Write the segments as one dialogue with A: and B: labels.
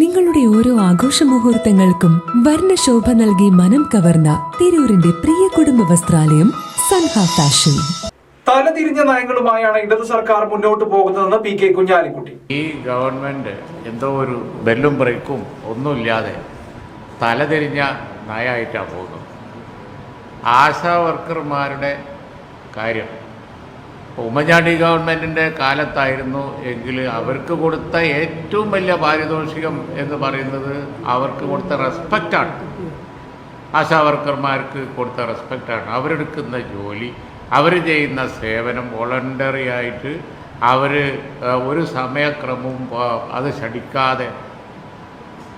A: നിങ്ങളുടെ ഓരോ ആഘോഷ മുഹൂർത്തങ്ങൾക്കും വർണശോഭ നൽകി മനം കവർന്ന തിരൂരിന്റെ പ്രിയ കുടുംബ വസ്ത്രാലയം സൻഹ ഫാഷൻ.
B: തലതിരിഞ്ഞ നയങ്ങളുമായാണ് ഇടതു സർക്കാർ മുന്നോട്ട് പോകുന്നതെന്ന് പി കെ കുഞ്ഞാലിക്കുട്ടി.
C: ഈ ഗവൺമെന്റ് എന്തോ ഒരു ബെല്ലും ബ്രേക്കും ഒന്നുമില്ലാതെ തലതിരിഞ്ഞ നയമായിട്ടാണ് പോകുന്നത്. ആശാ വർക്കർമാരുടെ കാര്യം ഉമ്മൻചാണ്ടി ഗവൺമെന്റിന്റെ കാലത്തായിരുന്നു എങ്കിൽ അവർക്ക് കൊടുത്ത ഏറ്റവും വലിയ പാരിതോഷികം എന്ന് പറയുന്നത് അവർക്ക് കൊടുത്ത റെസ്പെക്റ്റാണ് ആശാ വർക്കർമാർക്ക് കൊടുത്ത റെസ്പെക്റ്റാണ് അവരെടുക്കുന്ന ജോലി അവർ ചെയ്യുന്ന സേവനം വോളണ്ടറി ആയിട്ട് അവർ ഒരു സമയക്രമവും അത് ശടിക്കാതെ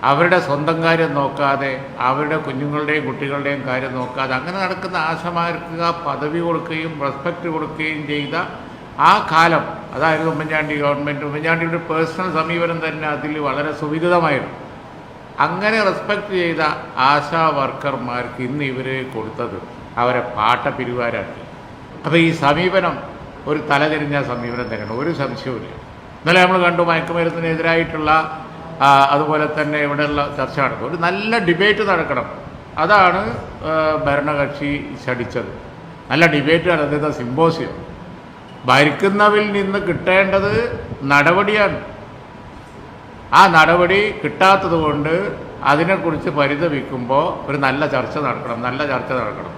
C: അവരുടെ സ്വന്തം കാര്യം നോക്കാതെ അവരുടെ കുഞ്ഞുങ്ങളുടെയും കുട്ടികളുടെയും കാര്യം നോക്കാതെ അങ്ങനെ നടക്കുന്ന ആശമാർക്ക് പദവി കൊടുക്കുകയും റെസ്പെക്റ്റ് കൊടുക്കുകയും ചെയ്ത ആ കാലം അതായത് ഉമ്മൻചാണ്ടി ഗവൺമെന്റ് ഉമ്മൻചാണ്ടിയുടെ പേഴ്സണൽ സമീപനം തന്നെ അതിൽ വളരെ സുവിദിതമായിരുന്നു. അങ്ങനെ റെസ്പെക്റ്റ് ചെയ്ത ആശാ വർക്കർമാർക്ക് ഇന്ന് ഇവർ കൊടുത്തത് അവരെ പാട്ട പിരിവാരാക്കി. അപ്പോൾ ഈ സമീപനം ഒരു തലതിരിഞ്ഞ സമീപനം തന്നെയാണ് ഒരു സംശയവുമില്ല. ഇന്നലെ നമ്മൾ കണ്ടു മയക്കുമരുന്നിനെതിരായിട്ടുള്ള അതുപോലെ തന്നെ ഇവിടെയുള്ള ചർച്ച നടക്കും. ഒരു നല്ല ഡിബേറ്റ് നടക്കണം. അതാണ് ഭരണകക്ഷി ശടിച്ചത് നല്ല ഡിബേറ്റ് നടത്തിയത് സിമ്പോസിയം ഭരിക്കുന്നവിൽ നിന്ന് കിട്ടേണ്ടത് നടപടിയാണ്. ആ നടപടി കിട്ടാത്തത് കൊണ്ട് അതിനെക്കുറിച്ച് പരിതപിക്കുമ്പോൾ ഒരു നല്ല ചർച്ച നടക്കണം നല്ല ചർച്ച നടക്കണം.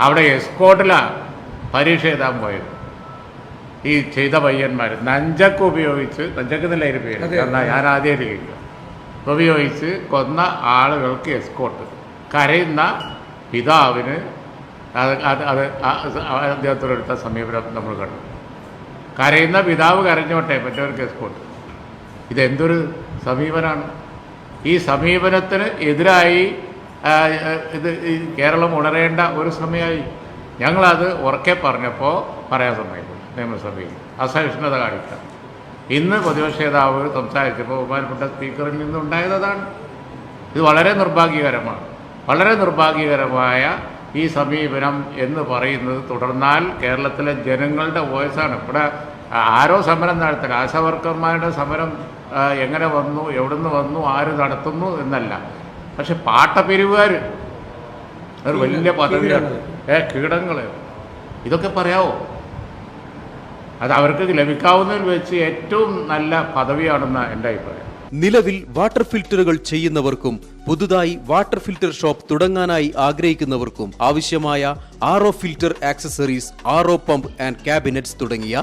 C: അവിടെ എസ്കോട്ടിലാണ് പരീക്ഷ എഴുതാൻ പോയത്. ഈ ചെയ്ത പയ്യന്മാർ നഞ്ചക്ക് ഉപയോഗിച്ച് നഞ്ചക്ക് എന്നല്ല പേര്. എന്നാൽ ഞാൻ ആദ്യം കേൾക്കുക ഉപയോഗിച്ച് കൊന്ന ആളുകൾക്ക് എസ്കോട്ട് കരയുന്ന പിതാവിന് അത് അത് അത് അദ്ദേഹത്തോടെടുത്ത സമീപനം നമ്മൾ കണ്ടു. കരയുന്ന പിതാവ് കരഞ്ഞോട്ടെ മറ്റവർക്ക് എസ്കോട്ട് ഇതെന്തൊരു സമീപനമാണ് ഈ സമീപനത്തിന് എതിരായി ഇത് ഈ കേരളം ഉണരേണ്ട ഒരു സമയമായി. ഞങ്ങളത് ഉറക്കെ പറഞ്ഞപ്പോൾ പറയാൻ സമ്മതിക്കും നിയമസഭയിൽ. അസഹിഷ്ണുത കാണിക്കാം. ഇന്ന് പ്രതിപക്ഷ നേതാവ് സംസാരിച്ചപ്പോൾ ബഹുമാനപ്പെട്ട സ്പീക്കറിൽ നിന്നുണ്ടായതാണ് ഇത് വളരെ നിർഭാഗ്യകരമാണ്. വളരെ നിർഭാഗ്യകരമായ ഈ സമീപനം എന്ന് പറയുന്നത് തുടർന്നാൽ കേരളത്തിലെ ജനങ്ങളുടെ വോയിസാണ്. ഇവിടെ ആരോ സമരം നടത്തുക. ആശാവർക്കർമാരുടെ സമരം എങ്ങനെ വന്നു എവിടുന്ന് വന്നു ആര് നടത്തുന്നു എന്നല്ല. പക്ഷെ പാട്ടപ്പിരിവുകാർ ഒരു വലിയ പദവിയാണ്. ഏ കീടങ്ങൾ. ഇതൊക്കെ പറയാവോ? അത് അവർക്ക് ലഭിക്കാവുന്നതിൽ വെച്ച് ഏറ്റവും നല്ല പദവിയാണെന്ന് എന്റെ അഭിപ്രായം.
D: നിലവിൽ വാട്ടർ ഫിൽറ്ററുകൾ ചെയ്യുന്നവർക്കും പുതുതായി വാട്ടർ ഫിൽറ്റർ ഷോപ്പ് തുടങ്ങാനായി ആഗ്രഹിക്കുന്നവർക്കും ആവശ്യമായ R filter accessories R pump and cabinets തുടങ്ങിയ